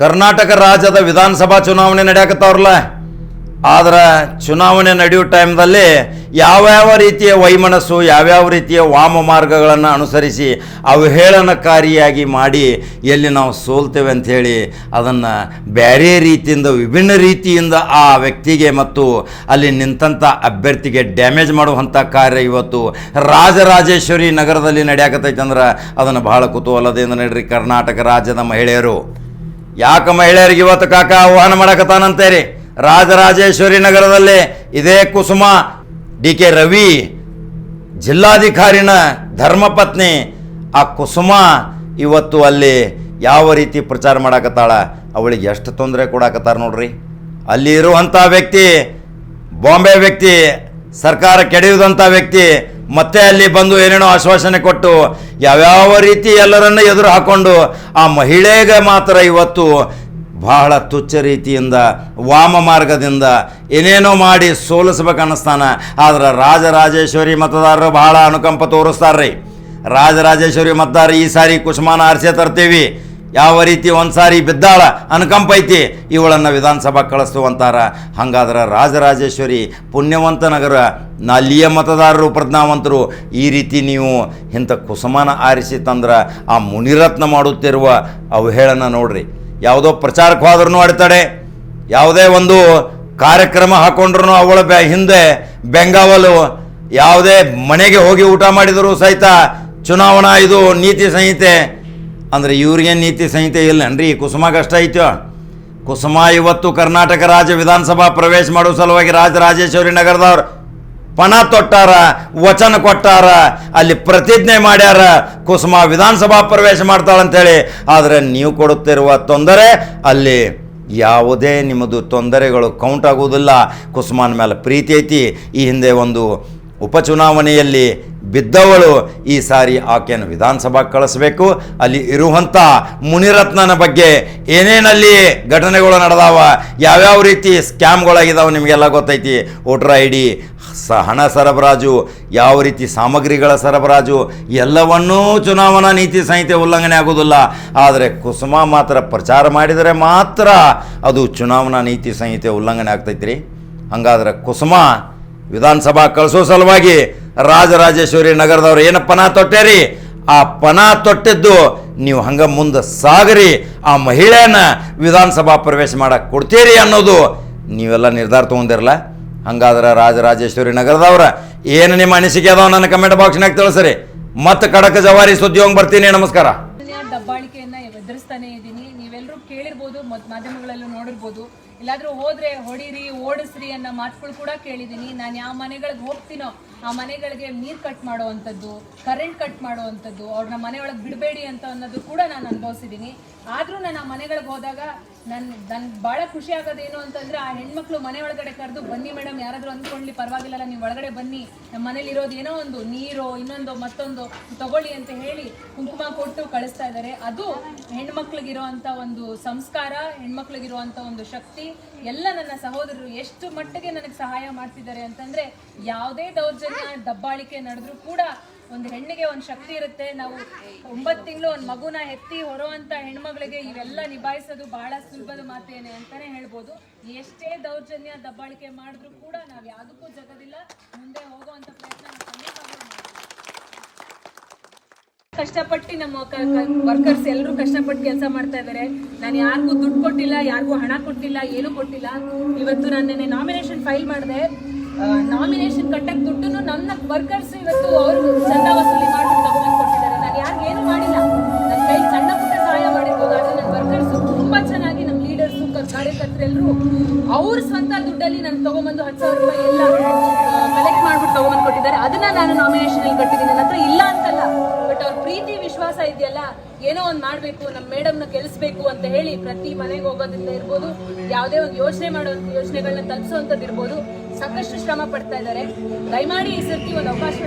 ಕರ್ನಾಟಕ ರಾಜ್ಯದ ವಿಧಾನಸಭಾ ಚುನಾವಣೆ ನಡೆಯಕತ್ತವ್ರಲ್ಲ. ಆದ್ರೆ ಚುನಾವಣೆ ನಡೆಯೋ ಟೈಮ್ದಲ್ಲಿ ಯಾವ್ಯಾವ ರೀತಿಯ ವೈಮನಸ್ಸು, ಯಾವ್ಯಾವ ರೀತಿಯ ವಾಮ ಮಾರ್ಗಗಳನ್ನು ಅನುಸರಿಸಿ ಅವಹೇಳನಕಾರಿಯಾಗಿ ಮಾಡಿ ಎಲ್ಲಿ ನಾವು ಸೋಲ್ತೇವೆ ಅಂಥೇಳಿ ಅದನ್ನು ಬೇರೆ ರೀತಿಯಿಂದ, ವಿಭಿನ್ನ ರೀತಿಯಿಂದ ಆ ವ್ಯಕ್ತಿಗೆ ಮತ್ತು ಅಲ್ಲಿ ನಿಂತಂಥ ಅಭ್ಯರ್ಥಿಗೆ ಡ್ಯಾಮೇಜ್ ಮಾಡುವಂಥ ಕಾರ್ಯ ಇವತ್ತು ರಾಜರಾಜೇಶ್ವರಿ ನಗರದಲ್ಲಿ ನಡೆಯಕತ್ತೈತೆ ಅಂದ್ರೆ ಅದನ್ನು ಬಹಳ ಕುತೂಹಲದಿಂದ ನಡ್ರಿ ಕರ್ನಾಟಕ ರಾಜ್ಯದ ಮಹಿಳೆಯರು. ಯಾಕೆ ಮಹಿಳೆಯರಿಗೆ ಇವತ್ತು ಕಾಕ ಆಹ್ವಾನ ಮಾಡಕತ್ತಾನಂತೇರಿ? ರಾಜರಾಜೇಶ್ವರಿ ನಗರದಲ್ಲಿ ಇದೇ ಕುಸುಮ. ಡಿ ಕೆ ರವಿ, ಜಿಲ್ಲಾಧಿಕಾರಿನ ಧರ್ಮಪತ್ನಿ, ಆ ಕುಸುಮ ಇವತ್ತು ಅಲ್ಲಿ ಯಾವ ರೀತಿ ಪ್ರಚಾರ ಮಾಡಕತ್ತಾಳ? ಅವಳಿಗೆ ಎಷ್ಟು ತೊಂದರೆ ಕೊಡಾಕತ್ತಾರ ನೋಡ್ರಿ. ಅಲ್ಲಿ ಇರುವಂಥ ವ್ಯಕ್ತಿ, ಬಾಂಬೆ ವ್ಯಕ್ತಿ, ಸರ್ಕಾರ ಕೆಡೆಯುವುದಂಥ ವ್ಯಕ್ತಿ ಮತ್ತೆ ಅಲ್ಲಿ ಬಂದು ಏನೇನೋ ಆಶ್ವಾಸನೆ ಕೊಟ್ಟು ಯಾವ್ಯಾವ ರೀತಿ ಎಲ್ಲರನ್ನ ಎದುರು ಹಾಕೊಂಡು ಆ ಮಹಿಳೆಗೆ ಮಾತ್ರ ಇವತ್ತು ಬಹಳ ತುಚ್ಛ ರೀತಿಯಿಂದ, ವಾಮ ಮಾರ್ಗದಿಂದ ಏನೇನೋ ಮಾಡಿ ಸೋಲಿಸ್ಬೇಕು ಅನ್ನಿಸ್ತಾನ ಆದ್ರೆ ರಾಜರಾಜೇಶ್ವರಿ ಮತದಾರರು ಬಹಳ ಅನುಕಂಪ ತೋರಿಸ್ತಾರ್ರಿ. ರಾಜರಾಜೇಶ್ವರಿ ಮತದಾರ ಈ ಸಾರಿ ಕುಸುಮಾನ ಆರಿಸೇ ತರ್ತೀವಿ. ಯಾವ ರೀತಿ ಒಂದು ಸಾರಿ ಬಿದ್ದಾಳ ಅನುಕಂಪ ಐತಿ ಇವಳನ್ನು ವಿಧಾನಸಭಾ ಕಳಿಸ್ತು ಅಂತಾರ ಹಂಗಾದ್ರೆ ರಾಜರಾಜೇಶ್ವರಿ, ಪುಣ್ಯವಂತ ನಗರ ಅಲ್ಲಿಯ ಮತದಾರರು, ಪ್ರಜ್ಞಾವಂತರು, ಈ ರೀತಿ ನೀವು ಇಂಥ ಕುಸುಮಾನ ಆರಿಸಿ ತಂದ್ರೆ, ಆ ಮುನಿರತ್ನ ಮಾಡುತ್ತಿರುವ ಅವಹೇಳನ ನೋಡ್ರಿ. ಯಾವುದೋ ಪ್ರಚಾರಕ್ಕೆ ಹೋದ್ರೂ ಅಡ್ತಾಳೆ ಯಾವುದೇ ಒಂದು ಕಾರ್ಯಕ್ರಮ ಹಾಕೊಂಡ್ರು ಅವಳ ಬೆ ಹಿಂದೆ ಬೆಂಗಾವಲು, ಯಾವುದೇ ಮನೆಗೆ ಹೋಗಿ ಊಟ ಮಾಡಿದರೂ ಸಹಿತ ಚುನಾವಣಾ ಇದು ನೀತಿ ಸಂಹಿತೆ ಅಂದ್ರೆ ಇವ್ರಿಗೇನು ನೀತಿ ಸಂಹಿತೆ ಇಲ್ಲನ್ರಿ? ಕುಸುಮಾಗಷ್ಟ ಐತೋ ಕುಸುಮ ಇವತ್ತು ಕರ್ನಾಟಕ ರಾಜ್ಯ ವಿಧಾನಸಭಾ ಪ್ರವೇಶ ಮಾಡೋ ಸಲುವಾಗಿ ರಾಜರಾಜೇಶ್ವರಿ ನಗರದವ್ರು ಪಣ ತೊಟ್ಟಾರ, ವಚನ ಕೊಟ್ಟಾರ, ಅಲ್ಲಿ ಪ್ರತಿಜ್ಞೆ ಮಾಡ್ಯಾರ, ಕುಸುಮ ವಿಧಾನಸಭಾ ಪ್ರವೇಶ ಮಾಡ್ತಾಳಂತೇಳಿ. ಆದರೆ ನೀವು ಕೊಡುತ್ತಿರುವ ತೊಂದರೆ, ಅಲ್ಲಿ ಯಾವುದೇ ನಿಮ್ಮದು ತೊಂದರೆಗಳು ಕೌಂಟ್ ಆಗುವುದಿಲ್ಲ. ಕುಸುಮಾನ ಮೇಲೆ ಪ್ರೀತಿ ಐತಿ. ಈ ಹಿಂದೆ ಒಂದು ಉಪಚುನಾವಣೆಯಲ್ಲಿ ಬಿದ್ದವಳು ಈ ಸಾರಿ ಆಕೆಯನ್ನು ವಿಧಾನಸಭಾ ಕಳಿಸಬೇಕು. ಅಲ್ಲಿ ಇರುವಂಥ ಮುನಿರತ್ನನ ಬಗ್ಗೆ ಏನೇನಲ್ಲಿ ಘಟನೆಗಳು ನಡೆದಾವ, ಯಾವ್ಯಾವ ರೀತಿ ಸ್ಕ್ಯಾಮ್ಗಳಾಗಿದ್ದಾವೆ ನಿಮಗೆಲ್ಲ ಗೊತ್ತೈತಿ? ವೋಟರ್ ಐ ಡಿ ಸ ಹಣ ಸರಬರಾಜು, ಯಾವ ರೀತಿ ಸಾಮಗ್ರಿಗಳ ಸರಬರಾಜು, ಎಲ್ಲವನ್ನೂ ಚುನಾವಣಾ ನೀತಿ ಸಂಹಿತೆ ಉಲ್ಲಂಘನೆ ಆಗೋದಿಲ್ಲ ಆದರೆ ಕುಸುಮ ಮಾತ್ರ ಪ್ರಚಾರ ಮಾಡಿದರೆ ಮಾತ್ರ ಅದು ಚುನಾವಣಾ ನೀತಿ ಸಂಹಿತೆ ಉಲ್ಲಂಘನೆ ಆಗ್ತೈತ್ರಿ. ಹಂಗಾದ್ರೆ ಕುಸುಮ ವಿಧಾನಸಭಾ ಕಳಿಸೋ ಸಲುವಾಗಿ ರಾಜರಾಜೇಶ್ವರಿ ನಗರದವ್ರು, ಏನು ಪನ ತೊಟ್ಟೇರಿ ಆ ಪನ ತೊಟ್ಟಿದ್ದು ನೀವು ಹಂಗೆ ಮುಂದೆ ಸಾಗರಿ, ಆ ಮಹಿಳೆಯನ್ನ ವಿಧಾನಸಭಾ ಪ್ರವೇಶ ಮಾಡಕ್ಕೆ ಕೊಡ್ತೀರಿ ಅನ್ನೋದು ನೀವೆಲ್ಲ ನಿರ್ಧಾರ ತೊಗೊಂಡಿರಲ್ಲ? ಹಂಗಾದ್ರೆ ರಾಜರಾಜೇಶ್ವರಿ ನಗರದವ್ರ, ಏನು ನಿಮ್ಮ ಅನಿಸಿಕೆ ಅದಾವ ನನ್ನ ಕಮೆಂಟ್ ಬಾಕ್ಸ್ನಾಗ ತಿಳಿಸ್ರಿ. ಮತ್ತೆ ಕಡಕ ಜವಾರಿ ಸುದ್ದಿ ಹೋಗಿ ಬರ್ತೀನಿ, ನಮಸ್ಕಾರ. ಎದುರಿಸ್ತಾನೆ ಇದ್ದೀನಿ ನೀವೆಲ್ಲರೂ ಕೇಳಿರ್ಬೋದು ಮಾಧ್ಯಮಗಳಲ್ಲೂ ನೋಡಿರ್ಬೋದು. ಎಲ್ಲಾದ್ರೂ ಹೋದ್ರೆ ಹೊಡೀರಿ, ಓಡಿಸ್ರಿ ಅನ್ನೋ ಮಾತುಗಳು ಕೂಡ ಕೇಳಿದ್ದೀನಿ. ನಾನು ಯಾವ ಮನೆಗಳಿಗೆ ಹೋಗ್ತೀನೋ ಆ ಮನೆಗಳಿಗೆ ನೀರ್ ಕಟ್ ಮಾಡುವಂಥದ್ದು ಕರೆಂಟ್ ಕಟ್ ಮಾಡುವಂಥದ್ದು ಅವ್ರನ್ನ ಮನೆಯೊಳಗೆ ಬಿಡಬೇಡಿ ಅಂತ ಅನ್ನೋದು ಕೂಡ ನಾನು ಅನುಭವಿಸಿದ್ದೀನಿ. ಆದ್ರೂ ನಾನು ಆ ಮನೆಗಳಿಗೆ ಹೋದಾಗ ನನ್ ನನ್ ಬಹಳ ಖುಷಿ ಆಗೋದೇನು ಅಂತಂದ್ರೆ ಆ ಹೆಣ್ಮಕ್ಳು ಮನೆ ಒಳಗಡೆ ಕರೆದು, ಬನ್ನಿ ಮೇಡಮ್, ಯಾರಾದ್ರೂ ಅಂದ್ಕೊಳ್ಳಿ, ಪರವಾಗಿಲ್ಲಲ್ಲ, ನೀವು ಒಳಗಡೆ ಬನ್ನಿ ನಮ್ಮ ಮನೇಲಿ ಇರೋದು ಏನೋ ಒಂದು ನೀರೋ, ಇನ್ನೊಂದು ಮತ್ತೊಂದು ತಗೊಳ್ಳಿ ಅಂತ ಹೇಳಿ ಕುಂಕುಮ ಕೊಟ್ಟು ಕಳಿಸ್ತಾ ಇದ್ದಾರೆ ಅದು ಹೆಣ್ಮಕ್ಳಿಗಿರುವಂತ ಒಂದು ಸಂಸ್ಕಾರ, ಹೆಣ್ಮಕ್ಳಿಗಿರುವಂತ ಒಂದು ಶಕ್ತಿ. ಎಲ್ಲ ನನ್ನ ಸಹೋದರರು ಎಷ್ಟು ಮಟ್ಟಿಗೆ ನನಗೆ ಸಹಾಯ ಮಾಡ್ತಿದ್ದಾರೆ ಅಂತಂದ್ರೆ, ಯಾವುದೇ ದೌರ್ಜನ್ಯ, ದಬ್ಬಾಳಿಕೆ ನಡೆದ್ರೂ ಕೂಡ ಒಂದು ಹೆಣ್ಣಿಗೆ ಒಂದು ಶಕ್ತಿ ಇರುತ್ತೆ. ನಾವು ಒಂಬತ್ತು ತಿಂಗಳು ಒಂದು ಮಗುನ ಎತ್ತಿ ಹೊರುವಂತ ಹೆಣ್ಮಗಳಿಗೆ ಇವೆಲ್ಲ ನಿಭಾಯಿಸೋದು ಬಹಳ ಸುಲಭದ ಮಾತೇನೆ ಅಂತಾನೆ ಹೇಳ್ಬೋದು. ಎಷ್ಟೇ ದೌರ್ಜನ್ಯ, ದಬ್ಬಾಳಿಕೆ ಮಾಡಿದ್ರು ಕೂಡ ನಾವು ಯಾವುದಕ್ಕೂ ಜಗದಿಲ್ಲ. ಮುಂದೆ ಹೋಗುವಂತ ಪ್ರಯತ್ನ. ಕಷ್ಟಪಟ್ಟು ನಮ್ಮ ವರ್ಕರ್ಸ್ ಎಲ್ಲರೂ ಕಷ್ಟಪಟ್ಟು ಕೆಲಸ ಮಾಡ್ತಾ ಇದ್ದಾರೆ ನಾನು ಯಾರಿಗೂ ದುಡ್ಡು ಕೊಟ್ಟಿಲ್ಲ, ಯಾರಿಗೂ ಹಣ ಕೊಟ್ಟಿಲ್ಲ, ಏನೂ ಕೊಟ್ಟಿಲ್ಲ. ಇವತ್ತು ನಾನು ನಾಮಿನೇಷನ್ ಫೈಲ್ ಮಾಡಿದೆ. ನಾಮಿನೇಷನ್ ಕಟ್ಟಕ್ ದುಡ್ಡು ನನ್ನ ವರ್ಕರ್ಸ್ ಇವತ್ತು ಅವರು ಚಂದ ವಸೂಲಿ ಮಾಡಿ ತಗೊಂಡ್ ಕೊಟ್ಟಿದ್ದಾರೆ. ನಾನು ಏನು ಮಾಡಿಲ್ಲ. ನನ್ನ ಕೈ ಸಣ್ಣ ಪುಟ್ಟ ಸಹಾಯ ಮಾಡಿರ್ಬೋದು ಆದ್ರೆ ನನ್ನ ವರ್ಕರ್ಸ್ ತುಂಬ ಚೆನ್ನಾಗಿ ನಮ್ಮ ಲೀಡರ್ಸ್ ಕಾರ್ಯಕರ್ತರೆಲ್ಲರೂ ಅವ್ರ ಸ್ವಂತ ದುಡ್ಡಲ್ಲಿ ನಾನು ತಗೊಂಬಂದು ಹತ್ತು ಸಾವಿರ ರೂಪಾಯಿ ಎಲ್ಲ ಕಲೆಕ್ಟ್ ಮಾಡ್ಬಿಟ್ಟು ತಗೊಂಬಂದು ಕೊಟ್ಟಿದ್ದಾರೆ. ಅದನ್ನ ನಾನು ನಾಮಿನೇಷನ್ ಅಲ್ಲಿ ಕಟ್ಟಿದ್ದೀನಿ. ನನ್ನ ಹತ್ರ ಇಲ್ಲ ಅವ್ರ ಪ್ರೀತಿ ವಿಶ್ವಾಸ ಇದೆಯಲ್ಲ? ಏನೋ ಒಂದು ಮಾಡಬೇಕು ನಮ್ಮ ಮೇಡಮ್ನ ಗೆಲ್ಲಿಸ್ಬೇಕು ಅಂತ ಹೇಳಿ ಪ್ರತಿ ಮನೆಗೆ ಹೋಗೋದ್ರಿಂದ ಇರ್ಬೋದು, ಯಾವುದೇ ಒಂದು ಯೋಚನೆ ಮಾಡೋ ಯೋಚನೆಗಳನ್ನ ತಲುಪಿಸುವಂಥದ್ದು ಇರ್ಬೋದು ಸಾಕಷ್ಟು ಶ್ರಮ ಪಡ್ತಾ ಇದ್ದಾರೆ. ದಯಮಾಡಿ ಈ ಸರ್ತಿ ಒಂದು ಅವಕಾಶವನ್ನ